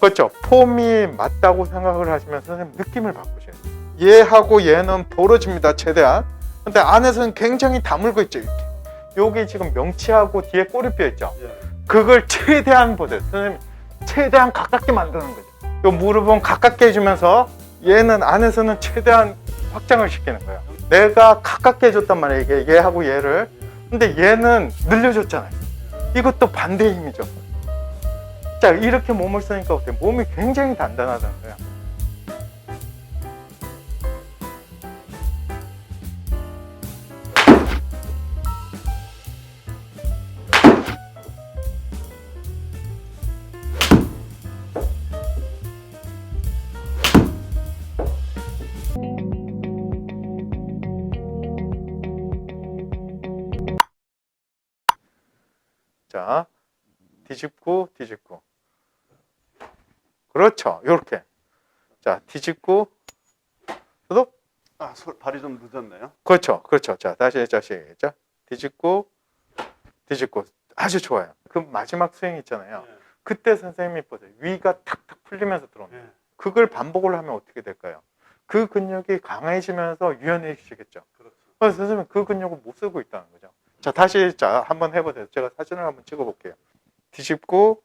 그렇죠. 폼이 맞다고 생각을 하시면 선생님 느낌을 바꾸셔야 돼요. 얘하고 얘는 벌어집니다. 최대한. 근데 안에서는 굉장히 다물고 있죠. 이렇게. 여기 지금 명치하고 뒤에 꼬리뼈 있죠. 예. 그걸 최대한 보세요. 선생님 최대한 가깝게 만드는 거죠. 요 무릎은 가깝게 해주면서 얘는 안에서는 최대한 확장을 시키는 거예요. 내가 가깝게 해줬단 말이에요. 이게 얘하고 얘를. 근데 얘는 늘려줬잖아요. 이것도 반대의 힘이죠. 자 이렇게 몸을 쓰니까 어때요? 몸이 굉장히 단단하다는 거예요. 자 뒤집고 뒤집고 그렇죠. 요렇게 자 뒤집고 또 아, 손, 발이 좀 늦었네요. 그렇죠. 그렇죠. 자, 다시 다시 자, 뒤집고 뒤집고 아주 좋아요. 그 마지막 스윙 있잖아요. 그때 선생님이 보세요. 위가 탁탁 풀리면서 들어온다. 예. 그걸 반복을 하면 어떻게 될까요? 그 근육이 강해지면서 유연해지겠죠. 그렇죠. 그래서 선생님 그 근육을 못 쓰고 있다는 거죠. 자, 다시 자, 한번 해 보세요. 제가 사진을 한번 찍어 볼게요. 뒤집고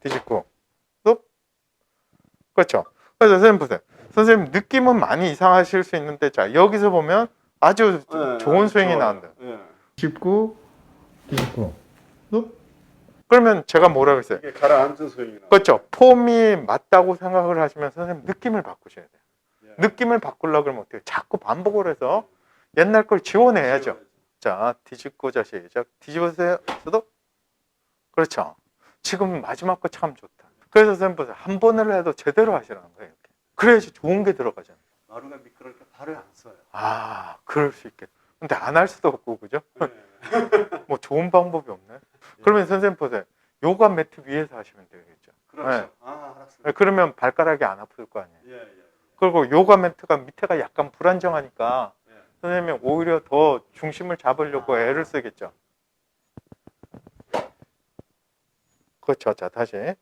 뒤집고 또 그렇죠. 그래서 선생님 보세요. 선생님 느낌은 많이 이상하실 수 있는데 자, 여기서 보면 아주 예, 좋은 아주 스윙이 좋아요. 나온다. 예. 뒤집고 뒤집고 또 그러면 제가 뭐라 그랬어요? 이게 가라앉은 스윙이 나. 그렇죠. 폼이 맞다고 생각을 하시면 선생님 느낌을 바꾸셔야 돼요. 예. 느낌을 바꾸려고 그러면 어떻게 자꾸 반복을 해서 옛날 걸 지워내야죠. 자, 뒤집고 자 시작. 뒤집으세요. 저도 그렇죠. 지금 마지막 거 참 좋다. 그래서 선생님 보세요. 한 번을 해도 제대로 하시라는 거예요. 이렇게. 그래야지 좋은 게 들어가잖아요. 마루가 미끄러니까 발을 안 써요. 아, 그럴 수 있겠다. 근데 안 할 수도 없고, 그죠? 예. 뭐 좋은 방법이 없네. 그러면 선생님 보세요. 요가 매트 위에서 하시면 되겠죠. 그렇죠. 네. 아, 알았습니다. 그러면 발가락이 안 아플 거 아니에요. 예, 예. 그리고 요가 매트가 밑에가 약간 불안정하니까 예. 선생님이 오히려 더 중심을 잡으려고 애를 쓰겠죠. 그렇죠. 자, 다시.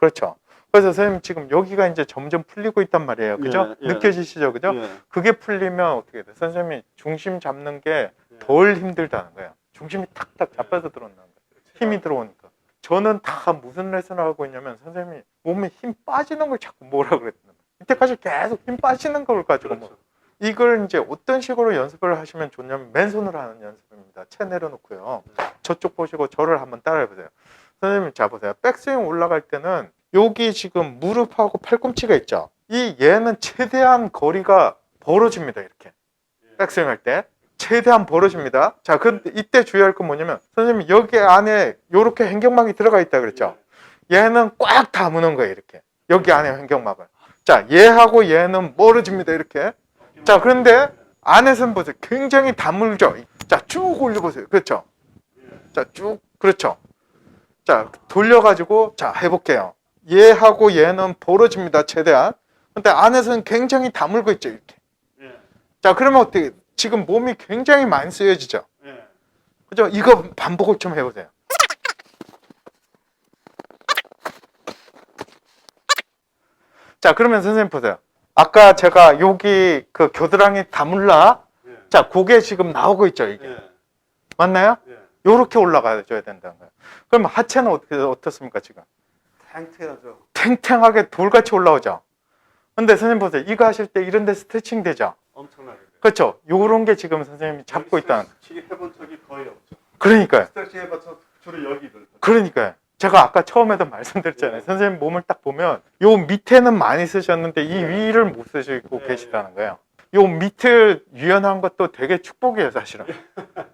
또, 그렇죠. 그래서 선생님 지금 여기가 이제 점점 풀리고 있단 말이에요. 그죠? 예, 예. 느껴지시죠? 그죠? 예. 그게 풀리면 어떻게 돼? 선생님이 중심 잡는 게 예. 덜 힘들다는 거예요. 중심이 탁탁 잡혀서 들어온다는 거예요. 힘이 들어오니까. 저는 다 무슨 레슨을 하고 있냐면 선생님이 몸에 힘 빠지는 걸 자꾸 뭐라 말이에요. 이때까지 계속 힘 빠지는 걸 가지고 뭐 그렇죠. 이걸 이제 어떤 식으로 연습을 하시면 좋냐면 맨손으로 하는 연습입니다. 채 내려놓고요. 저쪽 보시고 저를 한번 따라해 보세요. 선생님 자 보세요. 백스윙 올라갈 때는 여기 지금 무릎하고 팔꿈치가 있죠. 이 얘는 최대한 거리가 벌어집니다. 이렇게 예. 백스윙 할 때 최대한 벌어집니다. 자, 근데 이때 주의할 건 뭐냐면 선생님 여기 안에 요렇게 횡격막이 들어가 있다 그랬죠. 얘는 꽉 다무는 거예요. 이렇게 여기 안에 횡격막을. 자, 얘하고 얘는 멀어집니다. 이렇게. 자, 그런데 안에서는 보세요. 굉장히 다물죠. 자, 쭉 올려보세요. 그렇죠. 자, 쭉. 그렇죠. 자, 돌려가지고, 자, 해볼게요. 얘하고 얘는 벌어집니다. 최대한. 근데 안에서는 굉장히 다물고 있죠. 이렇게. 예. 자, 그러면 어떻게, 지금 몸이 굉장히 많이 쓰여지죠. 예. 그죠? 이거 반복을 좀 해보세요. 자, 그러면 선생님 보세요. 아까 제가 여기 그 겨드랑이 다물라. 예. 자, 그게 지금 나오고 있죠, 이게. 예. 맞나요? 예. 요렇게 올라가줘야 된다는 거예요. 그럼 하체는 어떻게, 어떻습니까, 지금? 탱탱하죠. 탱탱하게 돌같이 올라오죠. 근데 선생님 보세요. 이거 하실 때 이런 데 스트레칭 되죠? 엄청나게. 돼요. 그렇죠? 요런 게 지금 선생님이 잡고 있다는. 스트레치 해본 적이 거의 없죠. 그러니까요. 스트레칭 해봐서 주로 여기를. 그러니까요. 제가 아까 처음에도 말씀드렸잖아요. 네. 선생님 몸을 딱 보면 요 밑에는 많이 쓰셨는데 이 네. 위를 못 쓰시고 네. 계시다는 거예요. 요 밑을 유연한 것도 되게 축복이에요, 사실은.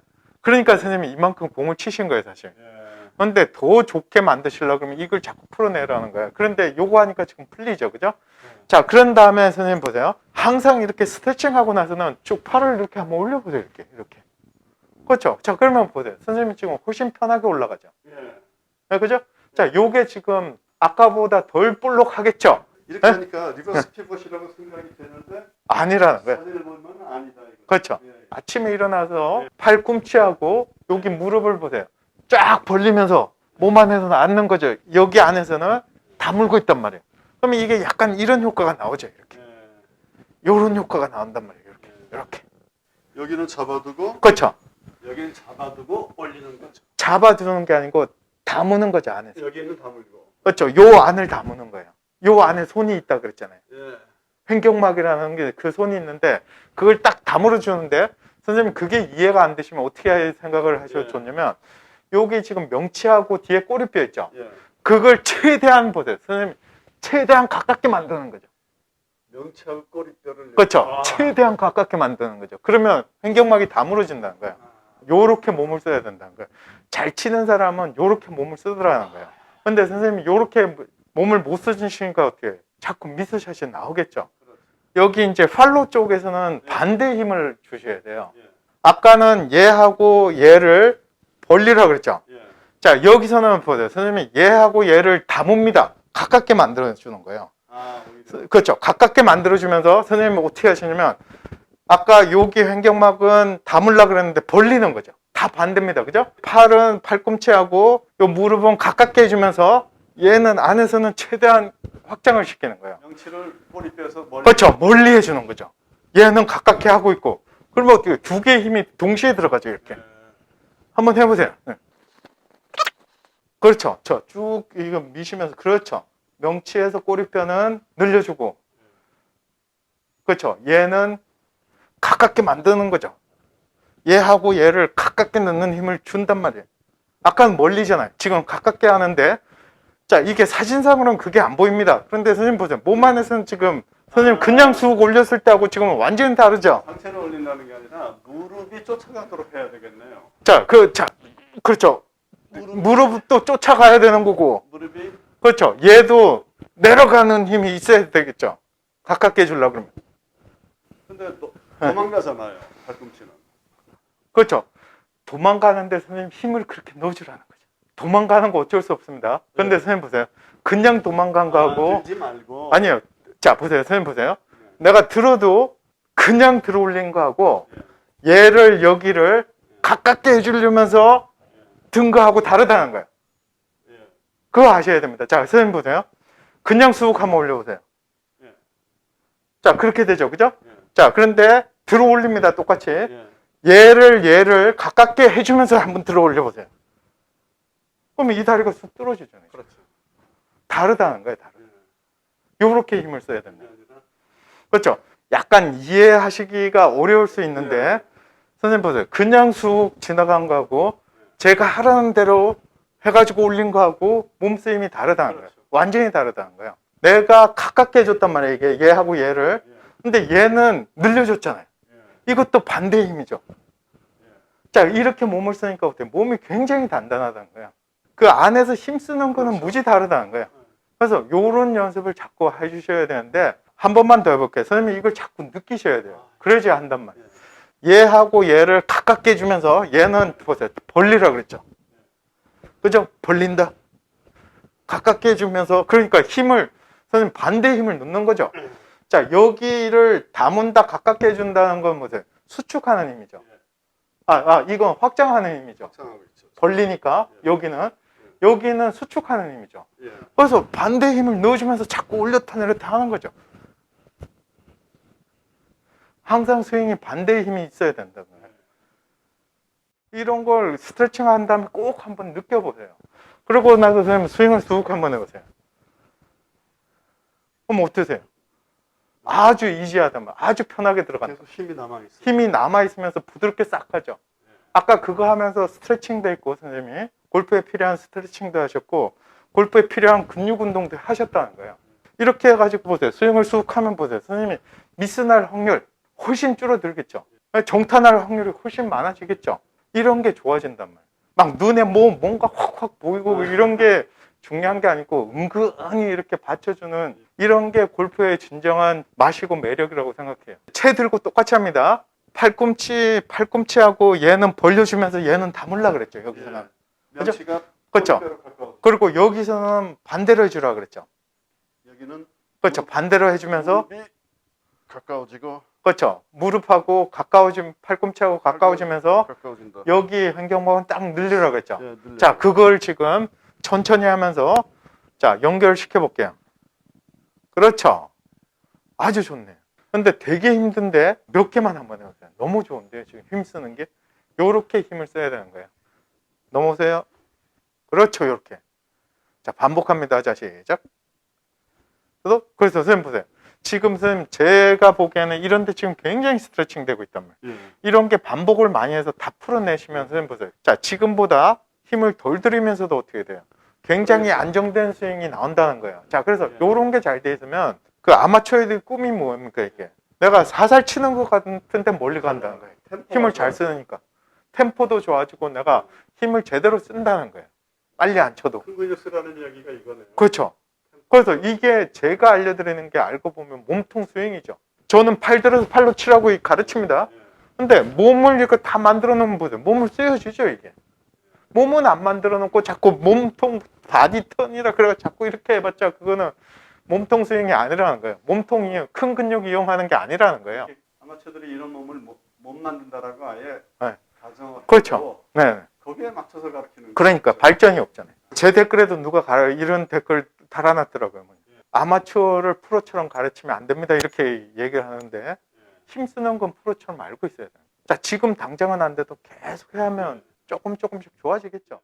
그러니까 선생님이 이만큼 공을 치신 거예요, 사실. 예. 그런데 더 좋게 만드시려고 그러면 이걸 자꾸 풀어내라는 거예요. 그런데 요거 하니까 지금 풀리죠, 그죠? 자, 그런 다음에 선생님 보세요. 항상 이렇게 스트레칭 하고 나서는 쭉 팔을 이렇게 한번 올려보세요, 이렇게, 이렇게. 그렇죠? 자, 그러면 보세요. 선생님이 지금 훨씬 편하게 올라가죠. 예. 네, 그죠? 자, 요게 지금 아까보다 덜 볼록하겠죠? 이렇게 네? 하니까 리버스 피벗이라고 생각이 되는데 아니라는 거예요. 사진을 보면 아니다 이거. 그렇죠. 예, 예. 아침에 일어나서 팔 꿈치하고 여기 무릎을 보세요. 쫙 벌리면서 몸 안에서는 앉는 거죠. 여기 안에서는 다물고 있단 말이에요. 그러면 이게 약간 이런 효과가 나오죠. 이렇게. 예. 이런 효과가 나온단 말이에요. 이렇게. 이렇게. 여기는 잡아두고 그렇죠. 여기는 잡아두고 올리는 거죠. 잡아두는 게 아니고 다무는 거죠, 안에서. 여기는 다물고. 그렇죠. 요 안을 다무는 거예요. 요 안에 손이 있다 그랬잖아요. 예. 횡격막이라는 게 그 손이 있는데 그걸 딱 다물어 주는데 선생님 그게 이해가 안 되시면 어떻게 생각을 하셨냐면 여기 지금 명치하고 뒤에 꼬리뼈 있죠. 예. 그걸 최대한 보세요. 선생님 최대한 가깝게 만드는 거죠. 명치하고 꼬리뼈를 그렇죠. 아. 최대한 가깝게 만드는 거죠. 그러면 횡격막이 다물어진다는 거예요. 아. 요렇게 몸을 써야 된다는 거예요. 잘 치는 사람은 요렇게 몸을 쓰더라는 거예요. 근데 선생님이 요렇게 몸을 못 쓰시니까 어떻게 해요? 자꾸 미스샷이 나오겠죠. 여기 이제 팔로 쪽에서는 반대 힘을 주셔야 돼요. 예. 아까는 얘하고 얘를 벌리라 그랬죠. 예. 자, 여기서는 보세요. 선생님이 얘하고 얘를 다뭅니다. 가깝게 만들어 주는 거예요. 아. 그렇죠. 가깝게 만들어 주면서 선생님이 어떻게 하시냐면 아까 여기 횡격막은 다물라 그랬는데 벌리는 거죠. 다 반대입니다. 그죠? 팔은 팔꿈치하고 요 무릎은 가깝게 해주면서 얘는 안에서는 최대한 확장을 시키는 거예요. 명치를 꼬리뼈에서 멀리. 그렇죠. 멀리 해주는 거죠. 얘는 가깝게 하고 있고 그러면 어떻게 두 개의 힘이 동시에 들어가죠. 이렇게. 예. 한번 해보세요. 네. 그렇죠. 저 쭉 이거 미시면서 그렇죠. 명치에서 꼬리뼈는 늘려주고 그렇죠. 얘는 가깝게 만드는 거죠. 얘하고 얘를 가깝게 넣는 힘을 준단 말이에요. 아까는 멀리잖아요. 지금 가깝게 하는데 자 이게 사진상으로는 그게 안 보입니다. 그런데 선생님 보세요. 몸 안에서는 지금 선생님 그냥 쑥 올렸을 때하고 지금은 완전히 다르죠. 상체를 올린다는 게 아니라 무릎이 쫓아가도록 해야 되겠네요. 자, 그, 자, 그렇죠. 무릎도 쫓아가야 되는 거고, 무릎이 그렇죠. 얘도 내려가는 힘이 있어야 되겠죠. 가깝게 해주려고 그러면. 근데 도, 네. 도망가잖아요. 발꿈치는. 그렇죠. 도망가는데 선생님 힘을 그렇게 넣어주라는. 도망가는 거 어쩔 수 없습니다. 그런데 네. 선생님 보세요. 그냥 도망간 아, 거하고, 말고. 아니에요. 자, 보세요. 선생님 보세요. 내가 들어도 그냥 들어 올린 거하고, 얘를 여기를 가깝게 해 주려면서 든 거하고 다르다는 거예요. 예. 그거 아셔야 됩니다. 자, 선생님 보세요. 그냥 수국 한번 올려 보세요. 예. 자, 그렇게 되죠. 그죠? 예. 자, 그런데 들어 올립니다. 똑같이. 예. 얘를, 얘를 가깝게 해 주면서 한번 들어 올려 보세요. 그러면 이 다리가 쑥 떨어지잖아요. 그렇죠. 다르다는 거예요. 다르. 예. 요렇게 힘을 써야 됩니다. 그렇죠? 약간 이해하시기가 어려울 수 있는데, 예. 선생님 보세요. 그냥 쑥 지나간 거하고, 제가 하라는 대로 해가지고 올린 거하고, 몸쓰임이 다르다는 거예요. 그렇죠. 완전히 다르다는 거예요. 내가 가깝게 해줬단 말이에요. 이게 얘하고 얘를. 예. 근데 얘는 늘려줬잖아요. 예. 이것도 반대의 힘이죠. 예. 자, 이렇게 몸을 쓰니까 어때요? 몸이 굉장히 단단하다는 거예요. 그 안에서 힘 쓰는 거는 그렇죠. 무지 다르다는 거예요. 그래서 요런 연습을 자꾸 해주셔야 되는데, 한 번만 더 해볼게요. 선생님이 이걸 자꾸 느끼셔야 돼요. 그래야지 한단 말이에요. 얘하고 얘를 가깝게 해주면서 얘는 보세요. 벌리라 그랬죠. 그죠? 벌린다. 가깝게 해주면서, 그러니까 힘을, 선생님 반대 힘을 넣는 거죠. 자, 여기를 다문다 가깝게 해준다는 건 뭐세요? 수축하는 힘이죠. 아, 아, 이건 확장하는 힘이죠. 벌리니까 여기는 여기는 수축하는 힘이죠. 예. 그래서 반대 힘을 넣어주면서 자꾸 올렸다 내렸다 하는 거죠. 항상 스윙이 반대의 힘이 있어야 된다는 거예요. 이런 걸 스트레칭 한 다음에 꼭 한번 느껴보세요. 그러고 나서 선생님 스윙을 쑥 한번 해보세요. 그럼 어떠세요? 아주 이지하단 말, 아주 편하게 들어간다. 힘이 남아 있어. 힘이 남아 있으면서 부드럽게 싹 가죠. 아까 그거 하면서 스트레칭도 했고 선생님이 골프에 필요한 스트레칭도 하셨고 골프에 필요한 근육 운동도 하셨다는 거예요. 이렇게 해가지고 보세요. 스윙을 쑥 하면 보세요. 선생님이 미스날 확률 훨씬 줄어들겠죠. 정타날 확률이 훨씬 많아지겠죠. 이런 게 좋아진단 말이에요. 막 눈에 뭐 뭔가 확확 보이고 이런 게 중요한 게 아니고 은근히 이렇게 받쳐주는 이런 게 골프의 진정한 맛이고 매력이라고 생각해요. 채 들고 똑같이 합니다. 팔꿈치, 팔꿈치하고 얘는 벌려주면서 얘는 다물라 그랬죠. 여기서는. 그렇죠. 가까워. 그리고 여기서는 반대로 해주라 그랬죠. 여기는 그렇죠. 반대로 해주면서 가까워지고 그렇죠. 무릎하고 가까워진 팔꿈치하고 가까워지면서 가까워진다. 여기 횡격막은 딱 늘리라 그랬죠. 예, 늘려. 자, 그걸 지금 천천히 하면서 자 연결시켜 볼게요. 그렇죠. 아주 좋네요. 근데 되게 힘든데 몇 개만 한번 해보세요. 너무 좋은데요. 지금 힘 쓰는 게 요렇게 힘을 써야 되는 거예요. 넘어오세요. 그렇죠. 요렇게. 자 반복합니다. 자 시작. 그래서 그래서 선생님 보세요. 지금 선생님 제가 보기에는 이런데 지금 굉장히 스트레칭 되고 있단 말이에요. 예. 이런 게 반복을 많이 해서 다 풀어내시면 선생님 보세요. 자, 지금보다 힘을 덜 들이면서도 어떻게 돼요? 굉장히 안정된 스윙이 나온다는 거예요. 자, 그래서 요런 게 잘 돼 있으면 그 아마추어의 꿈이 뭡니까, 이게? 내가 사살 치는 것 같은데 멀리 간다는 거예요. 힘을 잘. 쓰니까. 템포도 좋아지고 내가 힘을 제대로 쓴다는 거예요. 빨리 안 쳐도. 큰 근육 쓰라는 이야기가 이거네요. 그렇죠. 그래서 이게 제가 알려드리는 게 알고 보면 몸통 스윙이죠. 저는 팔 들어서 팔로 치라고 가르칩니다. 예. 근데 몸을 이거 다 만들어 놓으면 보세요. 몸을 쓰여주죠, 이게. 몸은 안 만들어 놓고 자꾸 몸통 바디 턴이라 그래 자꾸 이렇게 해봤자 그거는 몸통 스윙이 아니라는 거예요. 몸통이 큰 근육 이용하는 게 아니라는 거예요. 아마추어들이 이런 몸을 못, 못 만든다라고 아예 네. 그렇죠. 네. 거기에 맞춰서 가르치는 그러니까 거죠. 발전이 없잖아요. 제 댓글에도 누가 가- 이런 댓글 달아놨더라고요. 아마추어를 프로처럼 가르치면 안 됩니다. 이렇게 얘기를 하는데 힘쓰는 건 프로처럼 알고 있어야 돼요. 자, 지금 당장은 안 돼도 계속 해야 하면 조금 조금씩 좋아지겠죠.